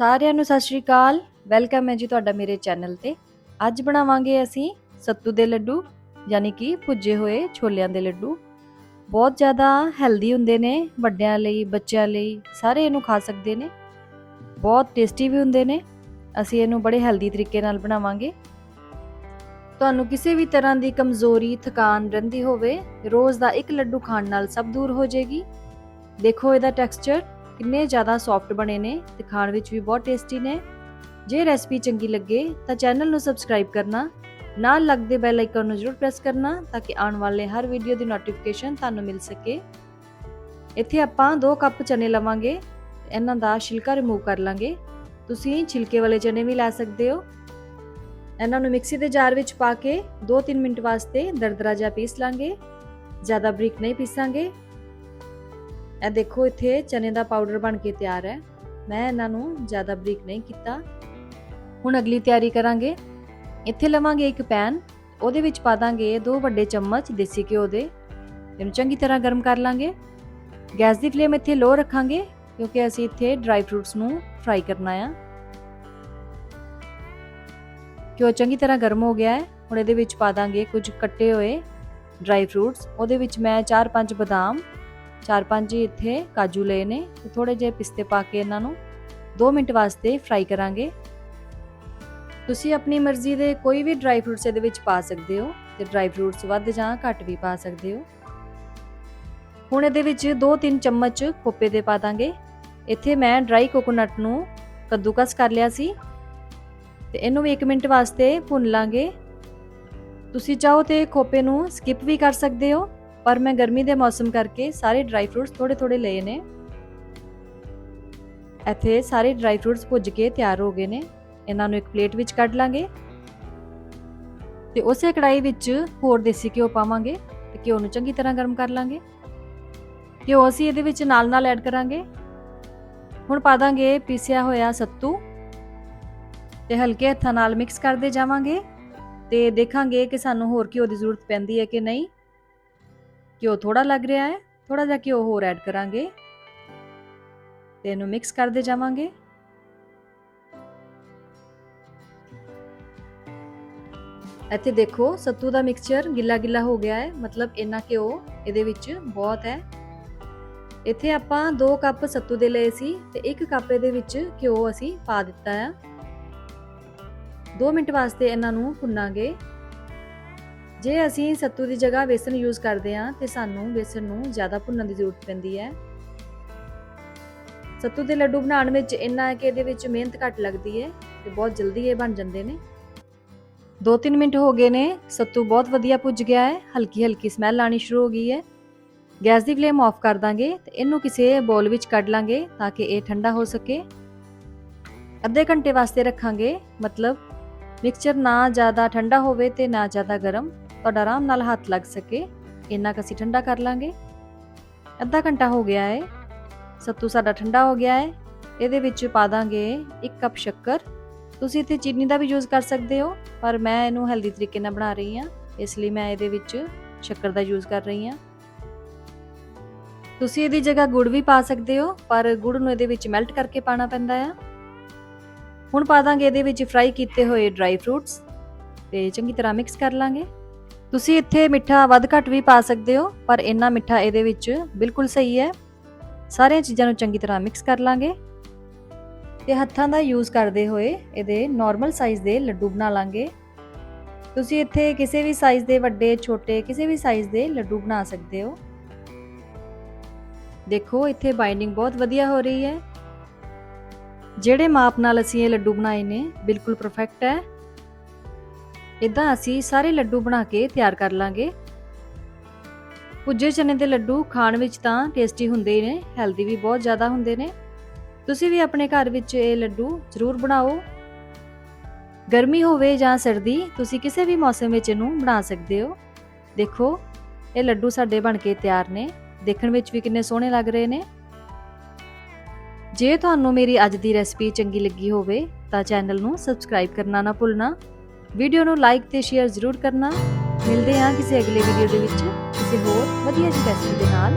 ਸਾਰਿਆਂ ਨੂੰ ਸਤਿ ਸ਼੍ਰੀ ਅਕਾਲ। ਵੈਲਕਮ ਹੈ ਜੀ ਤੁਹਾਡਾ ਮੇਰੇ ਚੈਨਲ ਤੇ। ਅੱਜ ਬਣਾਵਾਂਗੇ ਅਸੀਂ ਸੱਤੂ ਦੇ ਲੱਡੂ, ਯਾਨੀ ਕਿ ਭੁੱਜੇ ਹੋਏ ਛੋਲਿਆਂ ਦੇ ਲੱਡੂ। ਬਹੁਤ ਜ਼ਿਆਦਾ ਹੈਲਦੀ ਹੁੰਦੇ ਨੇ, ਵੱਡਿਆਂ ਲਈ, ਬੱਚਿਆਂ ਲਈ, ਸਾਰੇ ਇਹਨੂੰ ਖਾ ਸਕਦੇ ਨੇ। ਬਹੁਤ ਟੇਸਟੀ ਵੀ ਹੁੰਦੇ ਨੇ। ਅਸੀਂ ਇਹਨੂੰ ਬੜੇ ਹੈਲਦੀ ਤਰੀਕੇ ਨਾਲ ਬਣਾਵਾਂਗੇ। ਤੁਹਾਨੂੰ ਕਿਸੇ ਵੀ ਤਰ੍ਹਾਂ ਦੀ ਕਮਜ਼ੋਰੀ, ਥਕਾਨ ਰਹਿੰਦੀ ਹੋਵੇ, ਰੋਜ਼ ਦਾ ਇੱਕ ਲੱਡੂ ਖਾਣ ਨਾਲ ਸਭ ਦੂਰ ਹੋ ਜਾਏਗੀ। ਦੇਖੋ ਇਹਦਾ ਟੈਕਸਚਰ ਕਿੰਨੇ ਜ਼ਿਆਦਾ ਸੌਫਟ ਬਣੇ ਨੇ ਤੇ ਖਾਣ ਵਿੱਚ ਵੀ ਬਹੁਤ ਟੇਸਟੀ ਨੇ। ਜੇ ਰੈਸਪੀ ਚੰਗੀ ਲੱਗੇ ਤਾਂ ਚੈਨਲ ਨੂੰ ਸਬਸਕ੍ਰਾਈਬ ਕਰਨਾ, ਨਾਲ ਲੱਗਦੇ ਬੈਲ ਆਈਕਨ ਨੂੰ ਜ਼ਰੂਰ ਪ੍ਰੈਸ ਕਰਨਾ ਤਾਂ ਕਿ ਆਉਣ ਵਾਲੇ ਹਰ ਵੀਡੀਓ ਦੀ ਨੋਟੀਫਿਕੇਸ਼ਨ ਤੁਹਾਨੂੰ ਮਿਲ ਸਕੇ। ਇੱਥੇ ਆਪਾਂ 2 ਕੱਪ ਚਨੇ ਲਵਾਂਗੇ, ਇਹਨਾਂ ਦਾ ਛਿਲਕਾ ਰਿਮੂਵ ਕਰ ਲਾਂਗੇ। ਤੁਸੀਂ ਛਿਲਕੇ ਵਾਲੇ ਚਨੇ ਵੀ ਲੈ ਸਕਦੇ ਹੋ। ਇਹਨਾਂ ਨੂੰ ਮਿਕਸੀ ਦੇ ਜਾਰ ਵਿੱਚ ਪਾ ਕੇ 2-3 ਮਿੰਟ ਵਾਸਤੇ ਦਰਦਰਾ ਜਿਹਾ ਪੀਸ ਲਾਂਗੇ। ਜ਼ਿਆਦਾ ਬਰੀਕ ਨਹੀਂ ਪੀਸਾਂਗੇ। ਇਹ ਦੇਖੋ, ਇੱਥੇ ਚਨੇ ਦਾ ਪਾਊਡਰ ਬਣ ਕੇ ਤਿਆਰ ਹੈ। ਮੈਂ ਇਹਨਾਂ ਨੂੰ ਜ਼ਿਆਦਾ ਬਰੀਕ ਨਹੀਂ ਕੀਤਾ। ਹੁਣ ਅਗਲੀ ਤਿਆਰੀ ਕਰਾਂਗੇ। ਇੱਥੇ ਲਵਾਂਗੇ ਇੱਕ ਪੈਨ ਉਹਦੇ ਵਿੱਚ ਪਾ ਦਾਂਗੇ ਦੋ ਵੱਡੇ ਚਮਚ ਦੇਸੀ ਘਿਓ ਦੇ। ਇਹਨੂੰ ਚੰਗੀ ਤਰ੍ਹਾਂ ਗਰਮ ਕਰ ਲਾਂਗੇ। ਗੈਸ ਦੀ ਫਲੇਮ ਇੱਥੇ ਲੋ ਰੱਖਾਂਗੇ, ਕਿਉਂਕਿ ਅਸੀਂ ਇੱਥੇ ਡਰਾਈ ਫਰੂਟਸ ਨੂੰ ਫਰਾਈ ਕਰਨਾ ਆ। ਘਿਓ ਚੰਗੀ ਤਰ੍ਹਾਂ ਗਰਮ ਹੋ ਗਿਆ ਹੈ। ਹੁਣ ਇਹਦੇ ਵਿੱਚ ਪਾ ਦਾਂਗੇ ਕੁਝ ਕੱਟੇ ਹੋਏ ਡਰਾਈ ਫਰੂਟਸ ਉਹਦੇ ਵਿੱਚ ਮੈਂ 4-5 ਬਦਾਮ ਚਾਰ ਪੰਜ ਇੱਥੇ ਕਾਜੂ ਲਏ ਨੇ। ਤੇ ਥੋੜੇ ਜਿਹੇ ਪਿਸਤੇ ਪਾ ਕੇ ਇਹਨਾਂ ਨੂੰ 2 ਮਿੰਟ ਵਾਸਤੇ ਫਰਾਈ ਕਰਾਂਗੇ। ਤੁਸੀਂ ਆਪਣੀ ਮਰਜ਼ੀ ਦੇ ਕੋਈ ਵੀ ਡਰਾਈ ਫਰੂਟਸ ਇਹਦੇ ਵਿੱਚ ਪਾ ਸਕਦੇ ਹੋ ਤੇ ਡਰਾਈ ਫਰੂਟਸ ਵੱਧ ਜਾਂ ਘੱਟ ਵੀ ਪਾ ਸਕਦੇ ਹੋ। ਹੁਣ ਇਹਦੇ ਵਿੱਚ 2-3 ਚਮਚ ਖੋਪੇ ਦੇ ਪਾ ਦਾਂਗੇ। ਇੱਥੇ ਮੈਂ ਡਰਾਈ ਕੋਕੋਨਟ ਨੂੰ ਕੱਦੂਕਸ ਕਰ ਲਿਆ ਸੀ। ਤੇ ਇਹਨੂੰ ਵੀ 1 ਮਿੰਟ ਵਾਸਤੇ ਭੁੰਨ ਲਾਂਗੇ। ਤੁਸੀਂ ਚਾਹੋ ਤੇ ਖੋਪੇ ਨੂੰ ਸਕਿਪ ਵੀ ਕਰ ਸਕਦੇ ਹੋ। ਪਰ ਮੈਂ ਗਰਮੀ ਦੇ ਮੌਸਮ ਕਰਕੇ ਸਾਰੇ ਡਰਾਈ ਫਰੂਟਸ ਥੋੜੇ ਥੋੜੇ ਲਏ ਨੇ। ਇੱਥੇ ਸਾਰੇ ਡਰਾਈ ਫਰੂਟਸ ਭੁੱਜ ਕੇ ਤਿਆਰ ਹੋ ਗਏ ਨੇ। ਇਹਨਾਂ ਨੂੰ ਇੱਕ ਪਲੇਟ ਵਿੱਚ ਕੱਢ ਲਾਂਗੇ ਤੇ ਉਸੇ ਕੜਾਈ ਵਿੱਚ ਹੋਰ ਦੇਸੀ ਘਿਓ ਪਾਵਾਂਗੇ ਤੇ ਘਿਓ ਨੂੰ ਚੰਗੀ ਤਰ੍ਹਾਂ ਗਰਮ ਕਰ ਲਾਂਗੇ। ਘਿਓ ਅਸੀਂ ਇਹਦੇ ਵਿੱਚ ਨਾਲ ਨਾਲ ਐਡ ਕਰਾਂਗੇ। ਹੁਣ ਪਾ ਦਾਂਗੇ ਪੀਸਿਆ ਹੋਇਆ ਸੱਤੂ ਤੇ ਹਲਕੇ ਹੱਥਾਂ ਨਾਲ ਮਿਕਸ ਕਰਦੇ ਜਾਵਾਂਗੇ ਤੇ ਦੇਖਾਂਗੇ ਕਿ ਸਾਨੂੰ ਹੋਰ ਘਿਓ ਦੀ ਜ਼ਰੂਰਤ ਪੈਂਦੀ ਹੈ ਕਿ ਨਹੀਂ। ਘਿਓ ਥੋੜਾ ਲੱਗ ਰਿਹਾ ਹੈ ਥੋੜਾ ਜਿਹਾ ਘਿਓ ਹੋਰ ਐਡ ਕਰਾਂਗੇ। ਤੇ ਇਹਨੂੰ ਮਿਕਸ ਕਰਦੇ ਜਾਵਾਂਗੇ। ਇੱਥੇ ਦੇਖੋ, ਸੱਤੂ ਦਾ ਮਿਕਸਚਰ ਗਿੱਲਾ ਗਿੱਲਾ ਹੋ ਗਿਆ ਹੈ, ਮਤਲਬ ਇੰਨਾ ਘਿਓ ਇਹਦੇ ਵਿੱਚ ਬਹੁਤ ਹੈ। ਇੱਥੇ ਆਪਾਂ 2 ਕੱਪ ਸੱਤੂ ਦੇ ਲਏ ਸੀ ਤੇ 1 ਕੱਪ ਇਹਦੇ ਵਿੱਚ ਘਿਓ ਅਸੀਂ ਪਾ ਦਿੱਤਾ ਹੈ। 2 ਮਿੰਟ ਵਾਸਤੇ ਇਹਨਾਂ ਨੂੰ ਭੁੰਨਾਂਗੇ। ਜੇ ਅਸੀਂ ਸੱਤੂ ਦੀ ਜਗ੍ਹਾ ਵੇਸਣ ਯੂਜ਼ ਕਰਦੇ ਹਾਂ, ਤੇ ਸਾਨੂੰ ਵੇਸਣ ਨੂੰ ਜ਼ਿਆਦਾ ਭੁੰਨਣ ਦੀ ਜ਼ਰੂਰਤ ਪੈਂਦੀ ਹੈ। ਸੱਤੂ ਦੇ ਲੱਡੂ ਬਣਾਉਣ ਵਿੱਚ ਇੰਨਾ ਹੈ ਕਿ ਇਹਦੇ ਵਿੱਚ ਮਿਹਨਤ ਘੱਟ ਲੱਗਦੀ ਹੈ ਤੇ ਬਹੁਤ ਜਲਦੀ ਇਹ ਬਣ ਜਾਂਦੇ ਨੇ। 2-3 ਮਿੰਟ ਹੋ ਗਏ ਨੇ, ਸੱਤੂ ਬਹੁਤ ਵਧੀਆ ਭੁੱਜ ਗਿਆ ਹੈ ਹਲਕੀ ਹਲਕੀ ਸਮੈਲ ਆਣੀ ਸ਼ੁਰੂ ਹੋ ਗਈ ਹੈ। ਗੈਸ ਦੀ ਫਲੇਮ ਆਫ ਕਰ ਦਾਂਗੇ ਤੇ ਇਹਨੂੰ ਕਿਸੇ ਬੋਲ ਵਿੱਚ ਕੱਢ ਲਾਂਗੇ ਤਾਂ ਕਿ ਇਹ ਠੰਡਾ ਹੋ ਸਕੇ। ਅੱਧੇ ਘੰਟੇ ਵਾਸਤੇ ਰੱਖਾਂਗੇ, ਮਤਲਬ ਮਿਕਸਚਰ ਨਾ ਜ਼ਿਆਦਾ ਠੰਡਾ ਹੋਵੇ ਤੇ ਨਾ ਜ਼ਿਆਦਾ ਗਰਮ। ਤੁਹਾਡਾ ਆਰਾਮ ਨਾਲ ਹੱਥ ਲੱਗ ਸਕੇ, ਇੰਨਾ ਕੁ ਅਸੀਂ ਠੰਡਾ ਕਰ ਲਾਂਗੇ। ਅੱਧਾ ਘੰਟਾ ਹੋ ਗਿਆ ਹੈ ਸੱਤੂ ਸਾਡਾ ਠੰਡਾ ਹੋ ਗਿਆ ਹੈ ਇਹਦੇ ਵਿੱਚ ਪਾ ਦਾਂਗੇ 1 ਕੱਪ ਸ਼ੱਕਰ। ਤੁਸੀਂ ਇੱਥੇ ਚੀਨੀ ਦਾ ਵੀ ਯੂਜ਼ ਕਰ ਸਕਦੇ ਹੋ, ਪਰ ਮੈਂ ਇਹਨੂੰ ਹੈਲਦੀ ਤਰੀਕੇ ਨਾਲ ਬਣਾ ਰਹੀ ਹਾਂ। ਇਸ ਲਈ ਮੈਂ ਇਹਦੇ ਵਿੱਚ ਸ਼ੱਕਰ ਦਾ ਯੂਜ਼ ਕਰ ਰਹੀ ਹਾਂ। ਤੁਸੀਂ ਇਹਦੀ ਜਗ੍ਹਾ ਗੁੜ ਵੀ ਪਾ ਸਕਦੇ ਹੋ, ਪਰ ਗੁੜ ਨੂੰ ਇਹਦੇ ਵਿੱਚ ਮੈਲਟ ਕਰਕੇ ਪਾਣਾ ਪੈਂਦਾ ਆ। ਹੁਣ ਪਾ ਦਾਂਗੇ ਇਹਦੇ ਵਿੱਚ ਫਰਾਈ ਕੀਤੇ ਹੋਏ ਡਰਾਈ ਫਰੂਟਸ ਤੇ ਚੰਗੀ ਤਰ੍ਹਾਂ ਮਿਕਸ ਕਰ ਲਾਂਗੇ। ਤੁਸੀਂ ਇੱਥੇ ਮਿੱਠਾ ਵੱਧ ਘੱਟ ਵੀ ਪਾ ਸਕਦੇ ਹੋ, ਪਰ ਇੰਨਾ ਮਿੱਠਾ ਇਹਦੇ ਵਿੱਚ ਬਿਲਕੁਲ ਸਹੀ ਹੈ। ਸਾਰੀਆਂ ਚੀਜ਼ਾਂ ਨੂੰ ਚੰਗੀ ਤਰ੍ਹਾਂ ਮਿਕਸ ਕਰ ਲਾਂਗੇ। ਤੇ ਹੱਥਾਂ ਦਾ ਯੂਜ਼ ਕਰਦੇ ਹੋਏ ਇਹਦੇ ਨਾਰਮਲ ਸਾਈਜ਼ ਦੇ ਲੱਡੂ ਬਣਾ ਲਾਂਗੇ। ਤੁਸੀਂ ਇੱਥੇ ਕਿਸੇ ਵੀ ਸਾਈਜ਼ ਦੇ ਵੱਡੇ, ਛੋਟੇ ਕਿਸੇ ਵੀ ਸਾਈਜ਼ ਦੇ ਲੱਡੂ ਬਣਾ ਸਕਦੇ ਹੋ। ਦੇਖੋ, ਇੱਥੇ ਬਾਈਂਡਿੰਗ ਬਹੁਤ ਵਧੀਆ ਹੋ ਰਹੀ ਹੈ। ਜਿਹੜੇ ਮਾਪ ਨਾਲ ਅਸੀਂ ਇਹ ਲੱਡੂ ਬਣਾਏ ਨੇ, ਬਿਲਕੁਲ ਪਰਫੈਕਟ ਹੈ। ਇਦਾਂ ਅਸੀਂ ਸਾਰੇ ਲੱਡੂ ਬਣਾ ਕੇ ਤਿਆਰ ਕਰ ਲਾਂਗੇ। ਪੁੱਜੇ ਚਨੇ ਦੇ ਲੱਡੂ ਖਾਣ ਵਿੱਚ ਤਾਂ ਟੇਸਟੀ ਹੁੰਦੇ ਹੀ ਨੇ ਹੈਲਦੀ ਵੀ ਬਹੁਤ ਜ਼ਿਆਦਾ ਹੁੰਦੇ ਨੇ। ਤੁਸੀਂ ਵੀ ਆਪਣੇ ਘਰ ਵਿੱਚ ਇਹ ਲੱਡੂ ਜ਼ਰੂਰ ਬਣਾਓ। ਗਰਮੀ ਹੋਵੇ ਜਾਂ ਸਰਦੀ, ਤੁਸੀਂ ਕਿਸੇ ਵੀ ਮੌਸਮ ਵਿੱਚ ਇਹਨੂੰ ਬਣਾ ਸਕਦੇ ਹੋ। ਦੇਖੋ, ਇਹ ਲੱਡੂ ਸਾਡੇ ਬਣ ਕੇ ਤਿਆਰ ਨੇ, ਦੇਖਣ ਵਿੱਚ ਵੀ ਕਿੰਨੇ ਸੋਹਣੇ ਲੱਗ ਰਹੇ ਨੇ। ਜੇ ਤੁਹਾਨੂੰ ਮੇਰੀ ਅੱਜ ਦੀ ਰੈਸਪੀ ਚੰਗੀ ਲੱਗੀ ਹੋਵੇ, ਤਾਂ ਚੈਨਲ ਨੂੰ ਸਬਸਕ੍ਰਾਈਬ ਕਰਨਾ ਨਾ ਭੁੱਲਣਾ। ਵੀਡੀਓ ਨੂੰ ਲਾਈਕ ਤੇ ਸ਼ੇਅਰ ਜ਼ਰੂਰ ਕਰਨਾ। ਮਿਲਦੇ ਹਾਂ ਕਿਸੇ ਅਗਲੇ ਵੀਡੀਓ ਦੇ ਵਿੱਚ। ਕਿਸੇ ਹੋਰ ਵਧੀਆ ਜਿਹੀ ਰੈਸਪੀ ਦੇ ਨਾਲ।